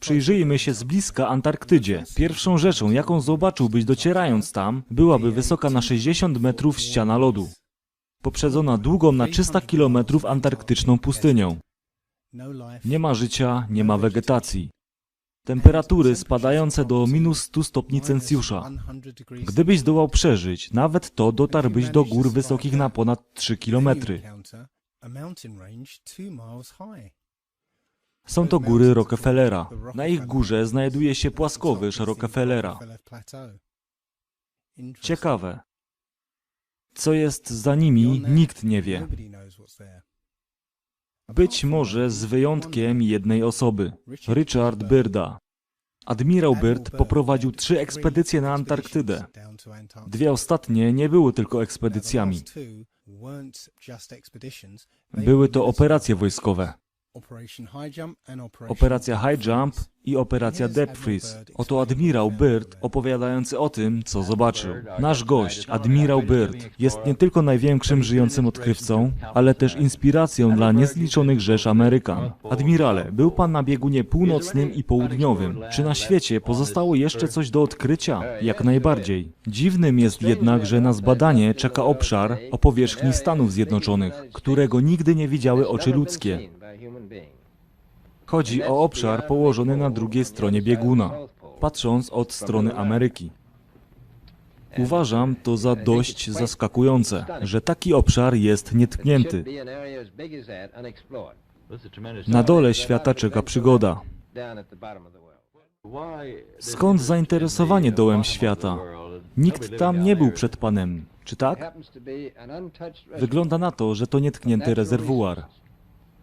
Przyjrzyjmy się z bliska Antarktydzie. Pierwszą rzeczą, jaką zobaczyłbyś docierając tam, byłaby wysoka na 60 metrów ściana lodu, poprzedzona długą na 300 kilometrów antarktyczną pustynią. Nie ma życia, nie ma wegetacji. Temperatury spadające do minus 100 stopni Celsjusza. Gdybyś zdołał przeżyć, nawet to dotarłbyś do gór wysokich na ponad 3 kilometry. Są to góry Rockefellera. Na ich górze znajduje się płaskowyż Rockefellera. Ciekawe. Co jest za nimi, nikt nie wie. Być może z wyjątkiem jednej osoby, Richard Byrda. Admirał Byrd poprowadził trzy ekspedycje na Antarktydę. Dwie ostatnie nie były tylko ekspedycjami. Były to operacje wojskowe. Operacja High Jump i operacja Depth Freeze. Oto admirał Byrd opowiadający o tym, co zobaczył. Nasz gość, admirał Byrd, jest nie tylko największym żyjącym odkrywcą, ale też inspiracją dla niezliczonych rzesz Amerykan. Admirale, był pan na biegunie północnym i południowym. Czy na świecie pozostało jeszcze coś do odkrycia? Jak najbardziej. Dziwnym jest jednak, że na zbadanie czeka obszar o powierzchni Stanów Zjednoczonych, którego nigdy nie widziały oczy ludzkie. Chodzi o obszar położony na drugiej stronie bieguna, patrząc od strony Ameryki. Uważam to za dość zaskakujące, że taki obszar jest nietknięty. Na dole świata czeka przygoda. Skąd zainteresowanie dołem świata? Nikt tam nie był przed Panem, czy tak? Wygląda na to, że to nietknięty rezerwuar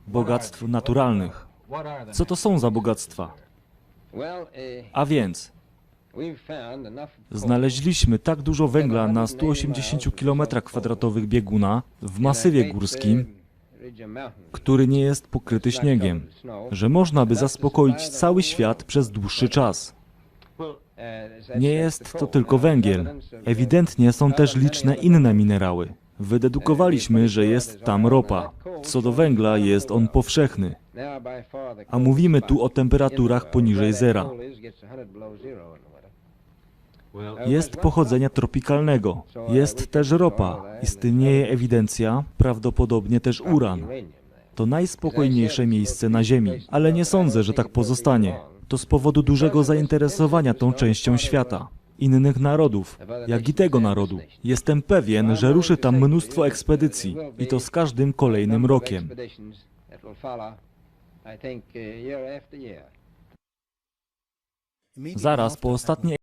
bogactw naturalnych. Co to są za bogactwa? A więc, znaleźliśmy tak dużo węgla na 180 km2 bieguna w masywie górskim, który nie jest pokryty śniegiem, że można by zaspokoić cały świat przez dłuższy czas. Nie jest to tylko węgiel. Ewidentnie są też liczne inne minerały. Wydedukowaliśmy, że jest tam ropa. Co do węgla, jest on powszechny. A mówimy tu o temperaturach poniżej zera. Jest pochodzenia tropikalnego. Jest też ropa. Istnieje ewidencja, prawdopodobnie też uran. To najspokojniejsze miejsce na Ziemi, ale nie sądzę, że tak pozostanie. To z powodu dużego zainteresowania tą częścią świata. Innych narodów, jak i tego narodu. Jestem pewien, że ruszy tam mnóstwo ekspedycji i to z każdym kolejnym rokiem. Zaraz po ostatniej